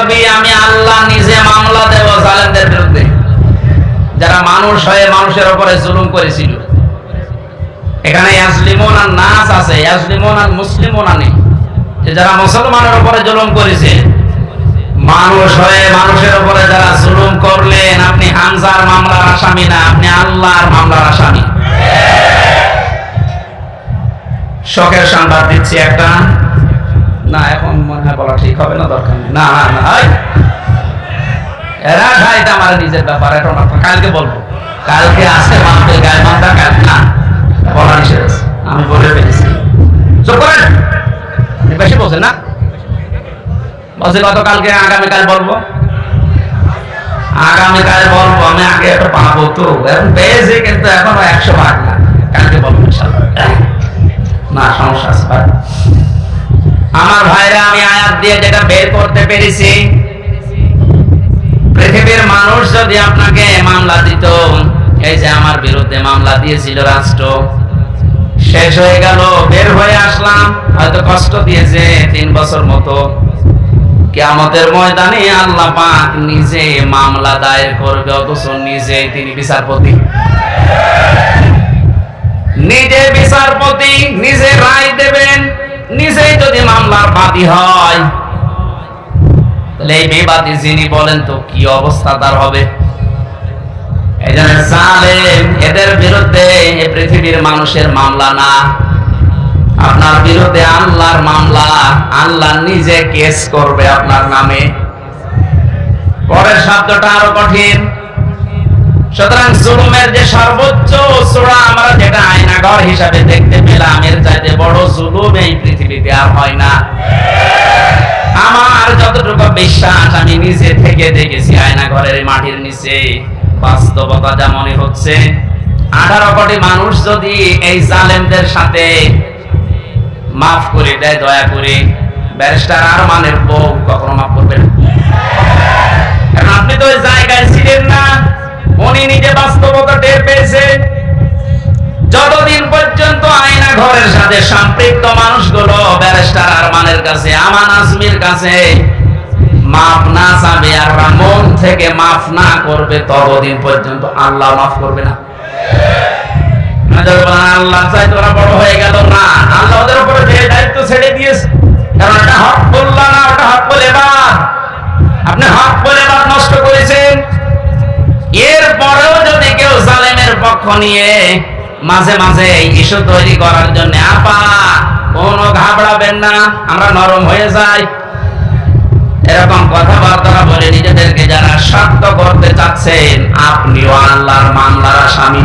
নবী, আমি আল্লাহ নিজে মামলা দেব জালেমদের বিরুদ্ধে। যারা মানুষ হয়ে মানুষের উপরে জুলুম করেছিল। এখানে ইয়াসলিমুন আর নাস আছে ইয়াসলিমুন আর মুসলিমুন নেই যে যারা মুসলমানের উপরে জুলুম করেছে। মানুষ হয়ে মানুষের উপরে যারা জুলুম করলেন, আপনি হামজার মামলার আসামি না, আপনি আল্লাহর মামলার আসামি। শখের সংবাদ দিচ্ছি একটা। না, এখন মনে হয় বলা ঠিক হবে না, দরকার নেই। না। এরা খাইতে আমার নিজের ব্যাপার, এটা না কালকে বলব। কালকে আসে মানতে গায়ে মানটা কাল না বলা নিষেধ। আমি বলে ফেলেছি। করেন। বেশি বলছেন না? গতকালকে আগামীকাল বলব। আগামীকাল বলব, আমি আগে একটা পাবো তো। এখন পেয়েছি কিন্তু এখনও একশো ভাগ না। কালকে বলব না, সমস্যা আছে ভাই। আমার ভাইরা আমি আয়াত দিয়ে যেটা বের করতে পেরেছি। পৃথিবীর মানুষ যদি আপনাকে মামলা দিত, এই যে আমার বিরুদ্ধে মামলা দিয়েছিল রাষ্ট্র। শেষ হয়ে গেল, বের হয়ে আসলাম, হয়তো কষ্ট দিয়েছে তিন বছর মতো। কেয়ামতের ময়দানে আল্লাহ পাক নিজে মামলা দায়ের করবে, অথচ নিজে তিনি বিচারপতি। নিজে বিচারপতি, নিজে রায় দেবেন, নিজেই যদি মামলার বাদী হয় যিনি বলেন তো কি অবস্থা তার হবে? এদের বিরুদ্ধে পৃথিবীর মানুষের মামলা না। আপনার বিরুদ্ধে আল্লাহর মামলা, আল্লাহ নিজে কেস করবে আপনার নামে। পরের শব্দটা আরও কঠিন। সুতরাং জুলুমের যে সর্বোচ্চ চূড়া আমরা যেটা আয়নাঘর হিসাবে দেখতে পেলাম, এর চাইতে বড় জুলুম এই পৃথিবীতে আর হয় না। আমার যতটুকু বিশ্বাস, আমি নিজে থেকে দেখেছি আয়নাঘরের এই মাটির নিচে। বাস্তবতা যা মনে হচ্ছে, আঠারো কোটি মানুষ যদি এই জালেমদের সাথে মাফ করে দেয়, দয়া করে, ব্যারিস্টার আর মানের বউ কখনো মাফ করবেন কারণ আপনি তো ওই জায়গায় ছিলেন না, উনি নিজে বাস্তবতা টের পেয়েছে। যতদিন পর্যন্ত আয়না ঘরের সাথে সম্পৃক্ত মানুষগুলো ব্যারিস্টার আরমানের কাছে আমান আজমির কাছে, মাফ না চাবে আর মন থেকে মাফ না করবে, ততদিন পর্যন্ত আল্লাহ মাফ করবে না। আল্লাহ চাই তোরা বড় হয়ে গেল না। আল্লাহ ওদের উপরে দায়িত্ব ছেড়ে দিয়েছে, কারণ এটা হক না, ওটা হক বলে আপনি হক বলে নষ্ট করেছেন। এর যদি কেউ জালেমের পক্ষ নিয়ে মাঝে মাঝে ইস্যু তৈরি করার জন্য আপা ঘাবড়াবেন না, আমরা নরম হয়ে যাই। এরকম কথাবার্তা বলে নিজেদেরকে যারা শক্ত করতে চাচ্ছেন, আপনিও আল্লাহর মামলার আসামি।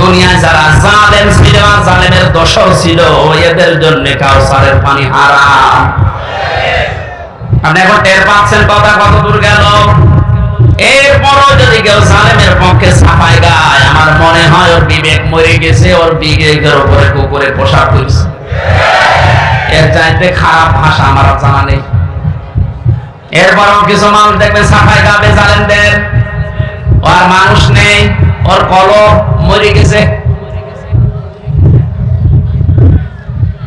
দুনিয়ায় যারা ছিল জালেমের ছিল এদের জন্য কাউসারের পানি হারাম। আপনি এখন টের পাচ্ছেন কথা কত দূর গেল? এরপরও যদি কেউ জালেমের পক্ষে সাফাই গায়, আমার মনে হয় ওর বিবেক মরে গেছে, ওর বিবেকের উপরে এর চাইতে খারাপ ভাষা আমার জানা নেই। এরপরও কিছু মানুষ দেখবে সাফাই গাবে জালেমদের। ওর মানুষ নেই, ওর কলম মরে গেছে।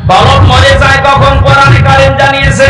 কলম মরে যায় কখন কোরআনে কারিম জানিয়েছে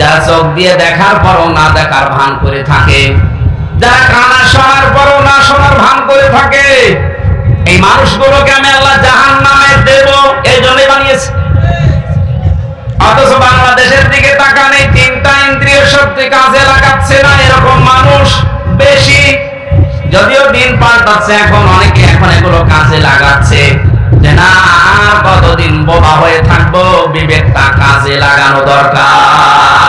যারা চোখ দিয়ে দেখার পরও না দেখার ভান করে থাকে। যারা কানা শোনার পরও না শোনার ভান করে থাকে। এই মানুষগুলোকে আমি আল্লাহ জাহান নামে দেব, এই বানিয়েছি। অথচ বাংলাদেশের দিকে তাকানে তিনটা ইন্দ্রিয় শক্তি কাজে লাগাচ্ছে না এরকম মানুষ বেশি। যদিও দিন পাল্টাচ্ছে এখন অনেকে এখন এগুলো কাজে লাগাচ্ছে। না কতদিন বোবা হয়ে থাকব? বিবেকটা কাজে লাগানো দরকার।